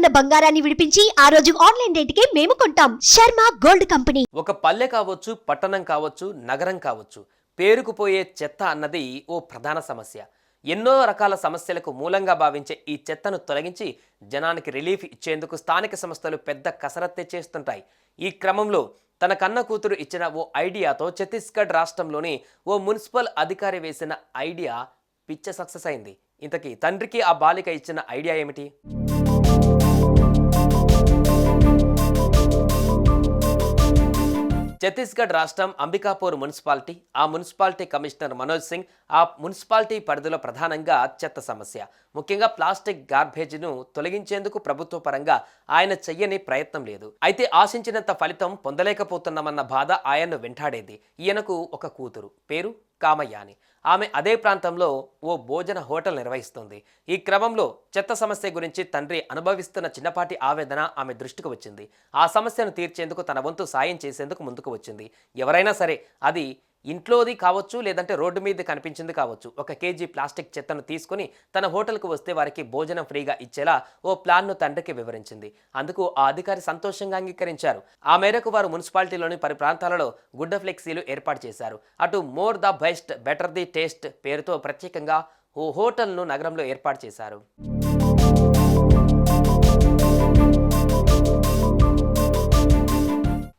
ఉన్న బంగారాన్ని విడిపించి ఆ రోజు ఆన్లైన్ రేటుకే మేము కొంటాం. Sharma gold company. ఒక పల్లె కావచ్చు పట్టణం కావచ్చు నగరం కావచ్చు పేరుకుపోయే చెత్త అన్నది ఓ ప్రధాన సమస్య. ఎన్నో రకాల సమస్యలకు మూలంగా భావించే ఈ చెత్తను తొలగించి జనానికి రిలీఫ్ ఇచ్చేందుకు స్థానిక సంస్థలు పెద్ద కసరత్తే చేస్తుంటాయి. ఈ క్రమంలో తన కన్న కూతురు ఇచ్చిన ఓ ఐడియాతో ఛత్తీస్గఢ్ రాష్ట్రంలోని ఓ మున్సిపల్ అధికారి వేసిన ఐడియా పిచ్చ సక్సెస్ అయింది. ఇంతకీ తండ్రికి ఆ బాలిక ఇచ్చిన ఐడియా ఏమిటి? ఛత్తీస్గఢ్ రాష్ట్రం అంబికాపూర్ మున్సిపాలిటీ ఆ మున్సిపాలిటీ కమిషనర్ మనోజ్ సింగ్ ఆ మున్సిపాలిటీ పరిధిలో ప్రధానంగా చెత్త సమస్య. ముఖ్యంగా ప్లాస్టిక్ గార్బేజ్ను తొలగించేందుకు ప్రభుత్వ పరంగా ఆయన చెయ్యని ప్రయత్నం లేదు. అయితే ఆశించినంత ఫలితం పొందలేకపోతున్నామన్న బాధ ఆయన్ను వెంటాడేది. ఈయనకు ఒక కూతురు. పేరు కామయ్యాని. ఆమె అదే ప్రాంతంలో ఓ భోజన హోటల్ నిర్వహిస్తుంది. ఈ క్రమంలో చెత్త సమస్య గురించి తండ్రి అనుభవిస్తున్న చిన్నపాటి ఆవేదన ఆమె దృష్టికి వచ్చింది. ఆ సమస్యను తీర్చేందుకు తన వంతు సాయం చేసేందుకు ముందుకు వచ్చింది. ఎవరైనా సరే అది ఇంట్లోది కావచ్చు లేదంటే రోడ్డు మీద కనిపించింది కావచ్చు. ఒక కేజీ ప్లాస్టిక్ చెత్తను తీసుకుని తన హోటల్కు వస్తే వారికి భోజనం ఫ్రీగా ఇచ్చేలా ఓ ప్లాన్ను తండ్రికి వివరించింది. అందుకు ఆ అధికారి సంతోషంగా అంగీకరించారు. ఆ మేరకు వారు మున్సిపాలిటీలోని పలు ప్రాంతాలలో గుడ్డ ఫ్లెక్సీలు ఏర్పాటు చేశారు. అటు more the best better the taste పేరుతో ప్రత్యేకంగా ఓ హోటల్ను నగరంలో ఏర్పాటు చేశారు.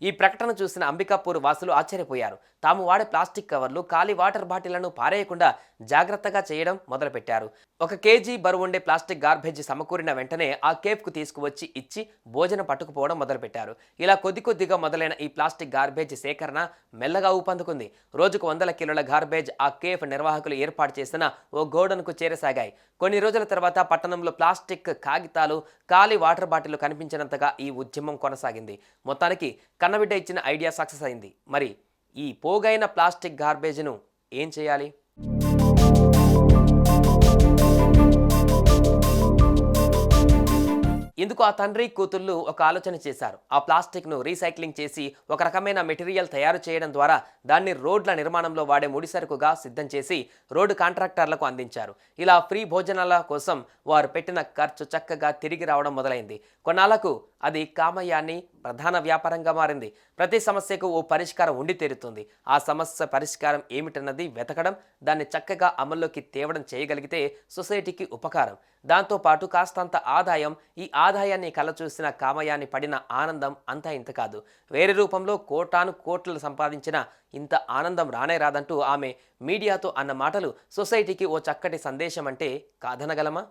ఈ ప్రకటన చూసిన అంబికాపూర్ వాసులు ఆశ్చర్యపోయారు. తాము వాడే ప్లాస్టిక్ కవర్లు ఖాళీ వాటర్ బాటిళ్ళను పారేయకుండా జాగ్రత్తగా చేయడం మొదలుపెట్టారు. ఒక కేజీ బరువు ఉండే ప్లాస్టిక్ గార్బేజ్ సమకూరిన వెంటనే ఆ కేఫ్కు తీసుకువచ్చి ఇచ్చి భోజనం పట్టుకుపోవడం మొదలుపెట్టారు. ఇలా కొద్ది కొద్దిగా మొదలైన ఈ ప్లాస్టిక్ గార్బేజ్ సేకరణ మెల్లగా ఊపందుకుంది. రోజుకు వందల కిలోల గార్బేజ్ ఆ కేఫ్ నిర్వాహకులు ఏర్పాటు చేసిన ఓ గోడన్కు చేరసాగాయి. కొన్ని రోజుల తర్వాత పట్టణంలో ప్లాస్టిక్ కాగితాలు ఖాళీ వాటర్ బాటిల్ కనిపించినంతగా ఈ ఉద్యమం కొనసాగింది. మొత్తానికి కన్నబిడ్డ ఇచ్చిన ఐడియా సక్సెస్ అయింది. మరి ఈ పోగైన ప్లాస్టిక్ గార్బేజ్ను ఏం చేయాలి? ఇందుకు ఆ తండ్రి కూతుళ్ళు ఒక ఆలోచన చేశారు. ఆ ప్లాస్టిక్ను రీసైక్లింగ్ చేసి ఒక రకమైన మెటీరియల్ తయారు చేయడం ద్వారా దాన్ని రోడ్ల నిర్మాణంలో వాడే ముడిసరుకుగా సిద్ధం చేసి రోడ్డు కాంట్రాక్టర్లకు అందించారు. ఇలా ఫ్రీ భోజనాల కోసం వారు పెట్టిన ఖర్చు చక్కగా తిరిగి రావడం మొదలైంది. కొన్నాళ్ళకు అది కామయాన్ని ప్రధాన వ్యాపారంగా మారింది. ప్రతి సమస్యకు ఓ పరిష్కారం ఉండి తీరుతుంది. ఆ సమస్య పరిష్కారం ఏమిటన్నది వెతకడం దాన్ని చక్కగా అమల్లోకి తేవడం చేయగలిగితే సొసైటీకి ఉపకారం. దాంతోపాటు కాస్తంత ఆదాయం ఈ ఆదాయాన్ని కల చూసిన కామయాన్ని పడిన ఆనందం అంతా ఇంత కాదు. వేరే రూపంలో కోటాను కోట్లు సంపాదించిన ఇంత ఆనందం రానే రాదంటూ ఆమె మీడియాతో అన్న మాటలు సొసైటీకి ఓ చక్కటి సందేశం అంటే కాదనగలమా?